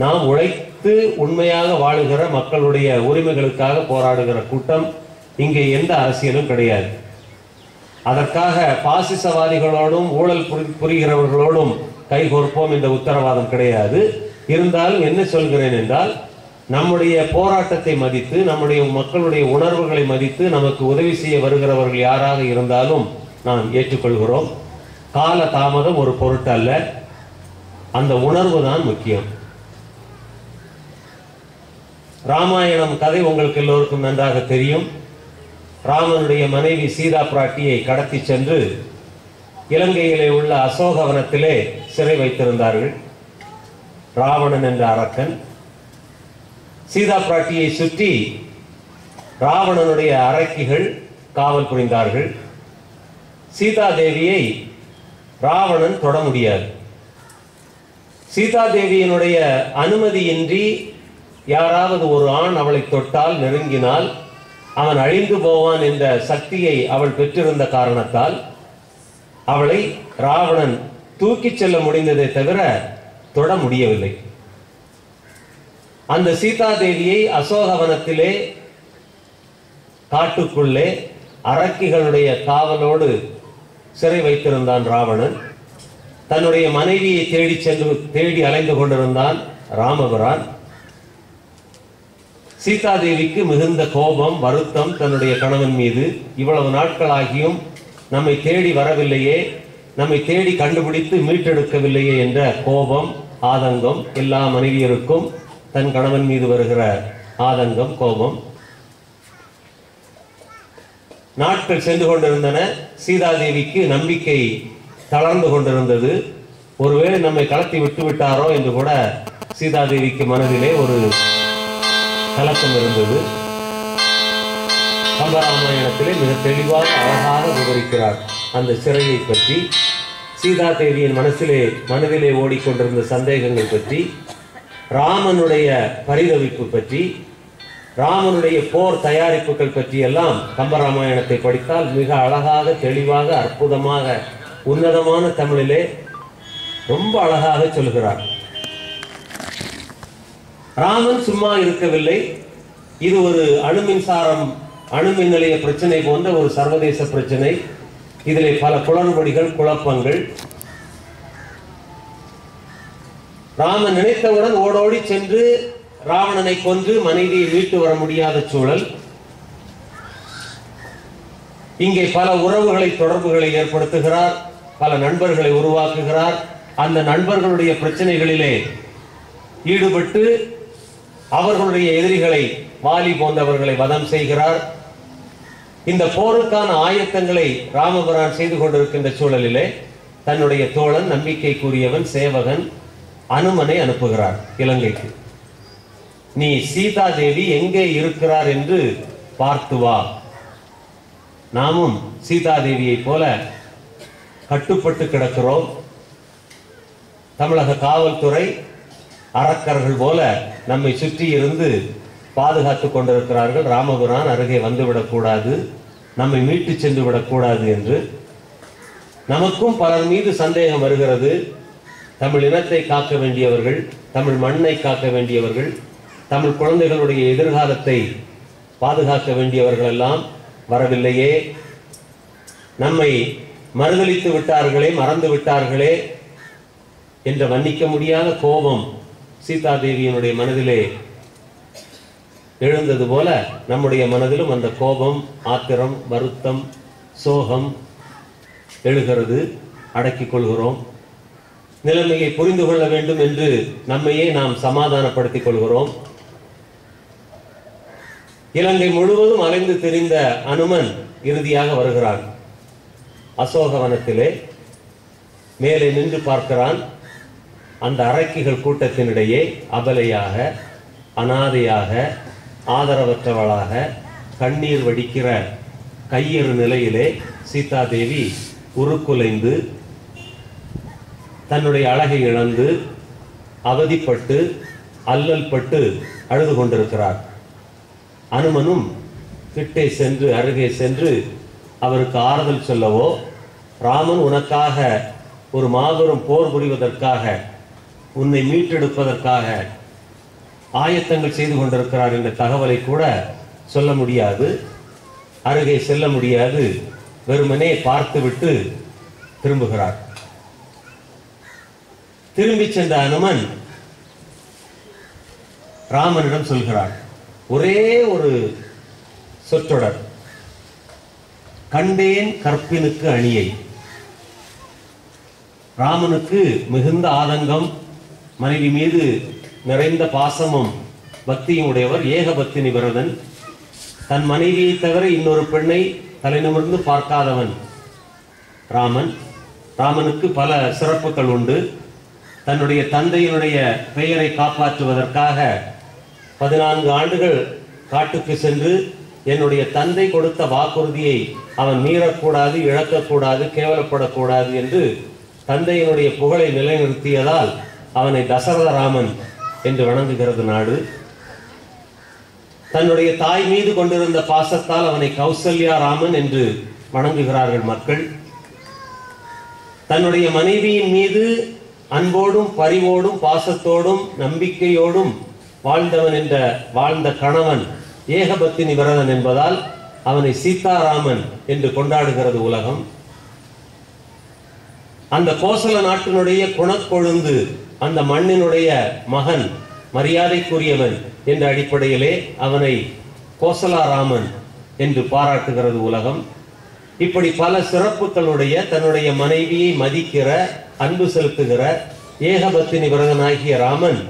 நாம் உழைத்து உண்மையாக வாழுகிற மக்களுடைய உரிமைகளுக்காக போராடுகிற கூட்டம் இங்கே எந்த அரசியலும் கிடையாது. அதற்காக பாசிசவாதிகளோடும் ஊழல் புரி- புரிகிறவர்களோடும் கைகோர்ப்போம் என்ற உத்தரவாதம் கிடையாது. இருந்தாலும் என்ன சொல்கிறேன் என்றால் நம்முடைய போராட்டத்தை மதித்து நம்முடைய மக்களுடைய உணர்வுகளை மதித்து நமக்கு உதவி செய்ய வருகிறவர்கள் யாராக இருந்தாலும் நாம் ஏற்றுக்கொள்கிறோம். கால தாமதம் ஒரு பொருட்டல்ல. அந்த உணர்வு தான் முக்கியம். ராமாயணம் கதை உங்களுக்கு எல்லோருக்கும் நன்றாக தெரியும். ராமனுடைய மனைவி சீதா பிராட்டியை கடத்தி சென்று இலங்கையிலே உள்ள அசோகவனத்திலே சிறை வைத்திருந்தார்கள். ராவணன் என்ற அரக்கன். சீதா பிராட்டியை சுற்றி ராவணனுடைய அரக்கிகள் காவல் புரிந்தார்கள். சீதா தேவியை ராவணன் தொட முடியாது. சீதா தேவியினுடைய அனுமதியின்றி யாராவது ஒரு ஆண் அவளை தொட்டால் நெருங்கினால் அவன் அழிந்து போவான் என்ற சக்தியை அவள் பெற்றிருந்த காரணத்தால் அவளை ராவணன் தூக்கிச் செல்ல முடிந்ததை தவிர தொட முடியவில்லை. அந்த சீதா தேவியை அசோகவனத்திலே காட்டுக்குள்ளே அரக்கிகளுடைய காவலோடு சிறை வைத்திருந்தான் ராவணன். தன்னுடைய மனைவியை தேடி சென்று தேடி அலைந்து கொண்டிருந்தான் ராமபுரான். சீதாதேவிக்கு மிகுந்த கோபம் வருத்தம் தன்னுடைய கணவன் மீது. இவ்வளவு நாட்களாகியும் நம்மை தேடி வரவில்லையே நம்மை தேடி கண்டுபிடித்து மீட்டெடுக்கவில்லையே என்ற கோபம் ஆதங்கம் எல்லா மனைவியருக்கும் தன் கணவன் மீது வருகிற ஆதங்கம் கோபம். நாட்கள் சென்று கொண்டிருந்தன. சீதாதேவிக்கு நம்பிக்கை தளர்ந்து கொண்டிருந்தது. ஒருவேளை நம்மை கலத்தி விட்டு விட்டாரோ என்று கூட சீதாதேவிக்கு மனதிலே ஒரு கலக்கம் இருந்தது. கம்பராமாயணத்திலே மிக தெளிவாக அழகாக விவரிக்கிறார் அந்த சிறையை பற்றி. சீதா தேவியின் மனசிலே மனதிலே ஓடிக்கொண்டிருந்த சந்தேகங்கள் பற்றி. ராமனுடைய பரிதவிப்பு பற்றி. ராமனுடைய போர் தயாரிப்புகள் பற்றி எல்லாம் கம்பராமாயணத்தை படித்தால் மிக அழகாக தெளிவாக அற்புதமாக உன்னதமான தமிழிலே ரொம்ப அழகாக சொல்கிறார். ராமன் சும்மா இருக்கவில்லை. இது ஒரு அணு மின்சாரம் அணு மின் நிலைய பிரச்சனை போன்ற ஒரு சர்வதேச பிரச்சனை. இதில் பல குளறுபடிகள் குழப்பங்கள். ராமன் நினைத்தவுடன் ஓடோடி சென்று ராவணனை கொன்று மனைவியை மீட்டு வர முடியாத சூழல். இங்கே பல உறவுகளை தொடர்புகளை ஏற்படுத்துகிறார். பல நண்பர்களை உருவாக்குகிறார். அந்த நண்பர்களுடைய பிரச்சனைகளிலே ஈடுபட்டு அவர்களுடைய எதிரிகளை வாலி போன்றவர்களை வதம் செய்கிறார். இந்த போருக்கான ஆயத்தங்களை ராமபுரான் செய்து கொண்டிருக்கின்ற சூழலிலே தன்னுடைய தோழன் நம்பிக்கைக்குரியவன் சேவகன் அனுமனை அனுப்புகிறார் இலங்கைக்கு. நீ சீதா தேவி எங்கே இருக்கிறார் என்று பார்த்து வா. நாமும் சீதா தேவியைப் போல கட்டுப்பட்டு கிடக்கிறோம். தமிழக காவல்துறை அரக்கர்கள் போல நம்மை சுற்றி இருந்து பாதுகாத்து கொண்டிருக்கிறார்கள். ராமபுரான் அருகே வந்துவிடக்கூடாது நம்மை மீட்டு சென்று விடக்கூடாது என்று. நமக்கும் பலர் மீது சந்தேகம் வருகிறது. தமிழ் இனத்தை காக்க வேண்டியவர்கள் தமிழ் மண்ணை காக்க வேண்டியவர்கள் தமிழ் குழந்தைகளுடைய எதிர்காலத்தை பாதுகாக்க வேண்டியவர்கள் எல்லாம் வரவில்லையே. நம்மை மறுதளித்து விட்டார்களே மறந்து விட்டார்களே என்ற வன்னிக்க முடியாத கோபம் சீதாதேவியினுடைய மனதிலே எழுந்தது போல நம்முடைய மனதிலும் அந்த கோபம் ஆத்திரம் வருத்தம் சோகம் எழுகிறது அடக்கிக் கொள்கிறோம். நிலைமையை புரிந்து கொள்ள வேண்டும் என்று நம்மையே நாம் சமாதானப்படுத்திக் கொள்கிறோம். இலங்கை முழுவதும் அலைந்து தெரிந்த அனுமன் இறுதியாக வருகிறான். அசோகவனத்திலே மேலே நின்று பார்க்கிறான். அந்த அரைக்கிகள் கூட்டத்தினிடையே அபலையாக அனாதையாக ஆதரவற்றவளாக கண்ணீர் வடிக்கிற கையறு நிலையிலே சீதாதேவி உருக்குலைந்து தன்னுடைய அழகை இழந்து அவதிப்பட்டு அல்லல் பட்டு அழுது கொண்டிருக்கிறார். அனுமனும் கிட்டே சென்று அருகே சென்று அவருக்கு ஆறுதல் சொல்லவோ ராமன் உனக்காக ஒரு மாபெரும் போர் புரிவதற்காக உன்னை மீட்டெடுப்பதற்காக ஆயத்தங்கள் செய்து கொண்டிருக்கிறார் என்ற தகவலை கூட சொல்ல முடியாது அருகே செல்ல முடியாது வெறுமனே பார்த்துவிட்டு திரும்புகிறார். திரும்பி சென்ற அனுமன் ராமனிடம் சொல்கிறார் ஒரே ஒரு சொற்றொடர். கண்டேன் கற்பினுக்கு அணியை. ராமனுக்கு மிகுந்த ஆதங்கம் மனைவி மீது நிறைந்த பாசமும் பக்தியும் உடையவர் ஏகபக்தினி விரதன் தன் மனைவியை தவிர இன்னொரு பெண்ணை தலைநிமிர்ந்து பார்க்காதவன் ராமன். ராமனுக்கு பல சிறப்புகள் உண்டு. தன்னுடைய தந்தையினுடைய பெயரை காப்பாற்றுவதற்காக பதினான்கு ஆண்டுகள் காட்டுக்கு சென்று என்னுடைய தந்தை கொடுத்த வாக்குறுதியை அவன் மீறக்கூடாது இழக்கக்கூடாது கேவலப்படக்கூடாது என்று தந்தையினுடைய புகழை நிலைநிறுத்தியதால் அவனை தசரத ராமன் என்று வணங்குகிறது நாடு. தன்னுடைய தாய் மீது கொண்டிருந்த பாசத்தால் அவனை கௌசல்யா ராமன் என்று வணங்குகிறார்கள் மக்கள். தன்னுடைய மனைவியின் மீது அன்போடும் பரிவோடும் பாசத்தோடும் நம்பிக்கையோடும் வாழ்ந்தவன் என்ற வாழ்ந்த கணவன் ஏகபத்தினி விரதன் என்பதால் அவனை சீதாராமன் என்று கொண்டாடுகிறது உலகம். அந்த கோசல நாட்டினுடைய குணக்கொழுந்து அந்த மண்ணினுடைய மகன் மரியாதைக்குரியவன் என்ற அடிப்படையிலே அவனை கோசலாராமன் என்று பாராட்டுகிறது உலகம். இப்படி பல சிறப்புகளுடைய தன்னுடைய மனைவியை மதிக்கிற அன்பு செலுத்துகிற ஏகபத்தினி விரதனாகிய ராமன்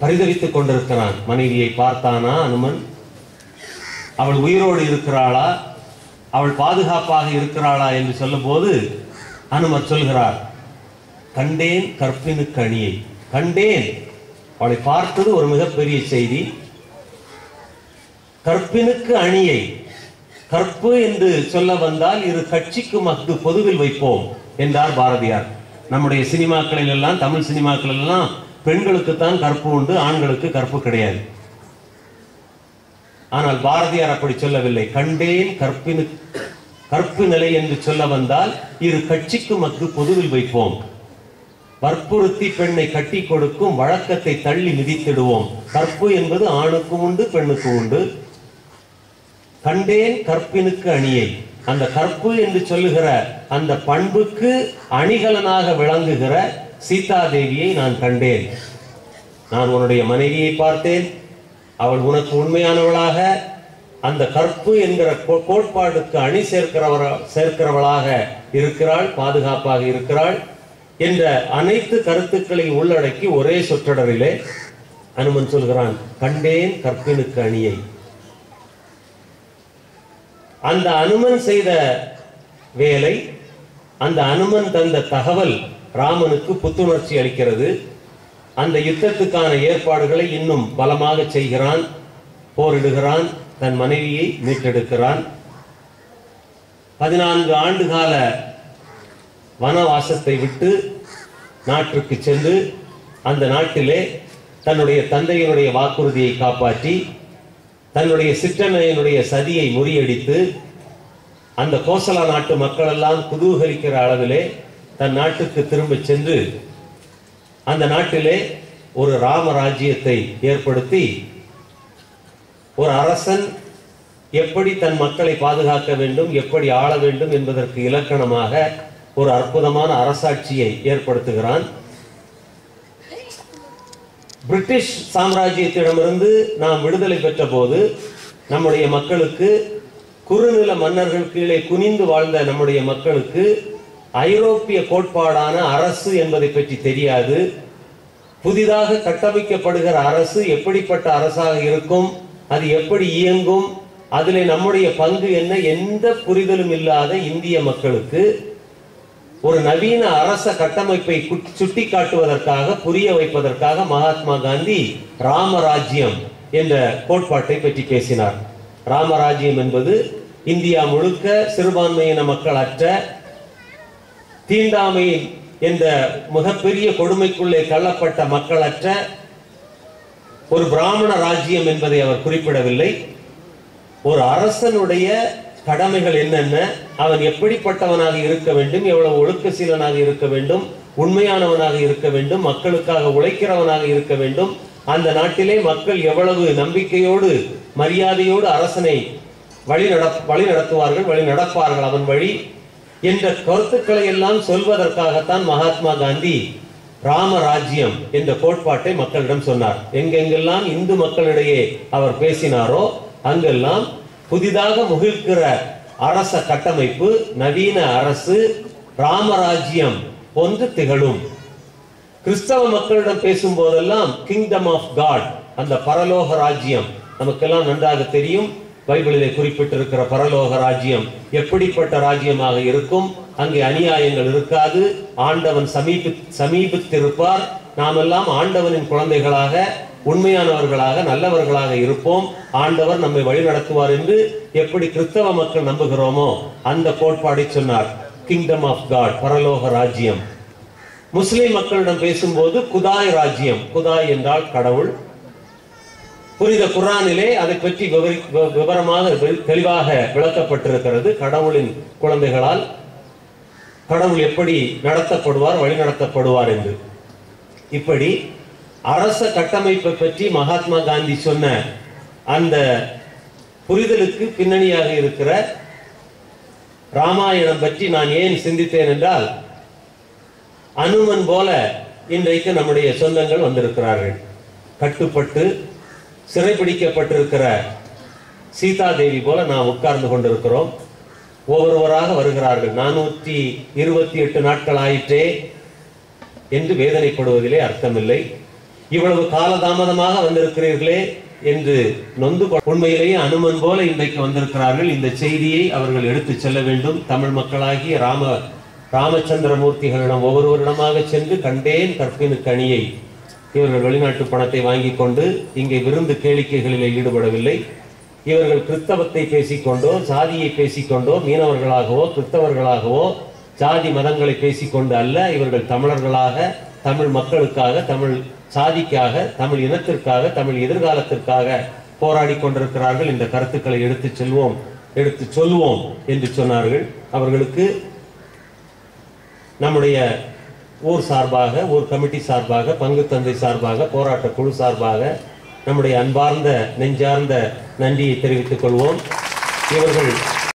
பரிதவித்துக் கொண்டிருக்கிறான். மனைவியை பார்த்தானா அனுமன்? அவள் உயிரோடு இருக்கிறாளா? அவள் பாதுகாப்பாக இருக்கிறாளா என்று சொல்லும்போது அனுமர் சொல்கிறார் கண்டேன் கற்பினுக்கு அணியை. கண்டேன். அவளை பார்த்தது ஒரு மிகப்பெரிய செய்தி. கற்பினுக்கு அணியை. கற்பு என்று சொல்ல வந்தால் இரு கட்சிக்கும் அஃது பொதுவில் வைப்போம் என்றார் பாரதியார். நம்முடைய சினிமாக்களில் எல்லாம் தமிழ் சினிமாக்களில் எல்லாம் பெண்களுக்குத்தான் கற்பு உண்டு ஆண்களுக்கு கற்பு கிடையாது. ஆனால் பாரதியார் அப்படி சொல்லவில்லை. கண்டேன் கற்பினு கற்பு நிலை என்று சொல்ல வந்தால் இரு கட்சிக்கும் அஃது பொதுவில் வைப்போம். வற்புறுத்தி பெண்ணை கட்டி கொடுக்கும் வழக்கத்தை தள்ளி மிதித்திடுவோம். கற்பு என்பது ஆணுக்கும் உண்டு பெண்ணுக்கும் உண்டு. கண்டேன் கற்பினுக்கு அணியை. அந்த கற்பு என்று சொல்லுகிற அந்த பண்புக்கு அணிகலனாக விளங்குகிற சீதாதேவியை நான் கண்டேன். நான் உன்னுடைய மனைவியை பார்த்தேன். அவள் உனக்கு உண்மையானவளாக அந்த கற்பு என்கிற கோ- கோட்பாடுக்கு அணி சேர்க்கிறவர சேர்க்கிறவளாக இருக்கிறாள் பாதுகாப்பாக இருக்கிறாள். என்ற அனைத்து கருத்துக்களை உள்ளடக்கி ஒரே சொற்றொடரிலே அனுமன் சொல்கிறான் கண்டேன் கற்பினுக்கு அணியை. அந்த அனுமன் செய்த வேலை அந்த அனுமன் தந்த தகவல் ராமனுக்கு புத்துணர்ச்சி அளிக்கிறது. அந்த யுத்தத்துக்கான ஏற்பாடுகளை இன்னும் பலமாக செய்கிறான் போரிடுகிறான் தன் மனைவியை மீட்டெடுக்கிறான். பதினான்கு ஆண்டுகால வனவாசத்தை விட்டு நாட்டுக்கு சென்று அந்த நாட்டிலே தன்னுடைய தந்தையினுடைய வாக்குறுதியை காப்பாற்றி தன்னுடைய சிற்றன்னையனுடைய சதியை முறியடித்து அந்த கோசலா நாட்டு மக்களெல்லாம் குதூகலிக்கிற அளவிலே தன் நாட்டுக்கு திரும்ப சென்று அந்த நாட்டிலே ஒரு ராமராஜ்யத்தை ஏற்படுத்தி ஒரு அரசன் எப்படி தன் மக்களை பாதுகாக்க வேண்டும் எப்படி ஆள வேண்டும் என்பதற்கு இலக்கணமாக ஒரு அற்புதமான அரசாட்சியை ஏற்படுத்துகிறான். பிரிட்டிஷ் சாம்ராஜ்யத்திடமிருந்து நாம் விடுதலை பெற்ற போது நம்முடைய மக்களுக்கு குறுநில மன்னர்கள் கீழே குனிந்து வாழ்ந்த நம்முடைய மக்களுக்கு ஐரோப்பிய கோட்பாடான அரசு என்பதை பற்றி தெரியாது. புதிதாக கட்டமைக்கப்படுகிற அரசு எப்படிப்பட்ட அரசாக இருக்கும் அது எப்படி இயங்கும் அதில் நம்முடைய பங்கு என்ன எந்த புரிதலும் இல்லாத இந்திய மக்களுக்கு ஒரு நவீன அரச கட்டமைப்பை குட்- சுட்டிக்காட்டுவதற்காக புரிய வைப்பதற்காக மகாத்மா காந்தி ராமராஜ்யம் என்ற கோட்பாட்டை பற்றி பேசினார். ராமராஜ்யம் என்பது இந்தியா முழுக்க சிறுபான்மையின மக்கள் அற்ற தீண்டாமை என்ற மிகப்பெரிய கொடுமைக்குள்ளே தள்ளப்பட்ட மக்களற்ற ஒரு பிராமண ராஜ்யம் என்பதை அவர் குறிப்பிடவில்லை. ஒரு அரசனுடைய கடமைகள் என்னென்ன? அவன் எப்படிப்பட்டவனாக இருக்க வேண்டும்? எவ்வளவு ஒழுக்க சீலனாக இருக்க வேண்டும்? உண்மையானவனாக இருக்க வேண்டும்? மக்களுக்காக உழைக்கிறவனாக இருக்க வேண்டும்? அந்த நாட்டிலே மக்கள் எவ்வளவு நம்பிக்கையோடு மரியாதையோடு அரசனை வழி நட வழி நடத்துவார்கள் வழி நடப்பார்கள் அவன் வழி என்ற கருத்துக்களை எல்லாம் சொல்வதற்காகத்தான் மகாத்மா காந்தி ராமராஜ்யம் என்ற கோட்பாட்டை மக்களிடம் சொன்னார். எங்கெங்கெல்லாம் இந்து மக்களிடையே அவர் பேசினாரோ அங்கெல்லாம் புதிதாக முகிழ்க்கிற அரச கட்டமைப்பு நவீன அரசு ராமராஜ்யம் போன்று திகழும். கிறிஸ்தவ மக்களிடம் பேசும்போதெல்லாம் கிங்டம் ஆஃப் காட் அந்த பரலோக ராஜ்யம். நமக்கெல்லாம் நன்றாக தெரியும். பைபிளிலே குறிப்பிட்டிருக்கிற பரலோக ராஜ்யம் எப்படிப்பட்ட ராஜ்யமாக இருக்கும்? அங்கே அநியாயங்கள் இருக்காது. ஆண்டவன் சமீபி சமீபித்திருப்பார். நாமெல்லாம் ஆண்டவனின் குழந்தைகளாக உண்மையானவர்களாக நல்லவர்களாக இருப்போம். ஆண்டவர் நம்மை வழி நடத்துவார் என்று எப்படி கிறிஸ்தவ மக்கள் நம்புகிறோமோ அந்த கோட்பாடை சொன்னார். கிங்டம் ஆஃப் காட் பரலோக ராஜ்யம். முஸ்லிம் மக்களிடம் பேசும்போது குதாய் ராஜ்யம். குதாய் என்றால் கடவுள். புரித குர்ஆனிலே அதை பற்றி விவரி- விவரமாக தெளிவாக விளக்கப்பட்டிருக்கிறது. கடவுளின் குழந்தைகளால் கடவுள் எப்படி நடத்தப்படுவார் வழி நடத்தப்படுவார் என்று. இப்படி அரச கட்டமைப்பை பற்றி மகாத்மா காந்தி சொன்ன அந்த புரிதலுக்கு பின்னணியாக இருக்கிற ராமாயணம் பற்றி நான் ஏன் சிந்தித்தேன் என்றால் அனுமன் போல இன்றைக்கு நம்முடைய சொந்தங்கள் வந்திருக்கிறார்கள். கட்டுப்பட்டு சிறைபிடிக்கப்பட்டிருக்கிற சீதாதேவி போல நாம் உட்கார்ந்து கொண்டிருக்கிறோம். ஒவ்வொருவராக வருகிறார்கள். நானூற்றி இருபத்தி எட்டு நாட்கள் ஆயிற்றே என்று வேதனைப்படுவதிலே அர்த்தமில்லை. இவ்வளவு காலதாமதமாக வந்திருக்கிறீர்களே என்று நொந்து உண்மையிலேயே அனுமன் போல இன்றைக்கு வந்திருக்கிறார்கள். இந்த செய்தியை அவர்கள் எடுத்துச் செல்ல வேண்டும். தமிழ் மக்களாகிய ராம ராமச்சந்திரமூர்த்திகளிடம் ஒவ்வொருவரிடமாக சென்று கண்டேன் கற்பினுக்கு கனியை. இவர்கள் வெளிநாட்டு பணத்தை வாங்கி கொண்டு இங்கே விருந்து கேளிக்கைகளில் ஈடுபடவில்லை. இவர்கள் கிறிஸ்தவத்தை பேசிக்கொண்டோ சாதியை பேசிக்கொண்டோ மீனவர்களாகவோ கிறிஸ்தவர்களாகவோ ஜாதி மதங்களை பேசிக்கொண்டு அல்ல இவர்கள் தமிழர்களாக தமிழ் மக்களுக்காக தமிழ் சாதிக்காக தமிழ் இனத்திற்காக தமிழ் எதிர்காலத்திற்காக போராடி கொண்டிருக்கிறார்கள். இந்த கருத்துக்களை எடுத்து செல்வோம் எடுத்து சொல்வோம் என்று சொன்னார்கள். அவர்களுக்கு நம்முடைய ஊர் சார்பாக ஊர் கமிட்டி சார்பாக பங்கு தந்தை சார்பாக போராட்ட குழு சார்பாக நம்முடைய அன்பார்ந்த நெஞ்சார்ந்த நன்றியை தெரிவித்துக் கொள்வோம். இவர்கள்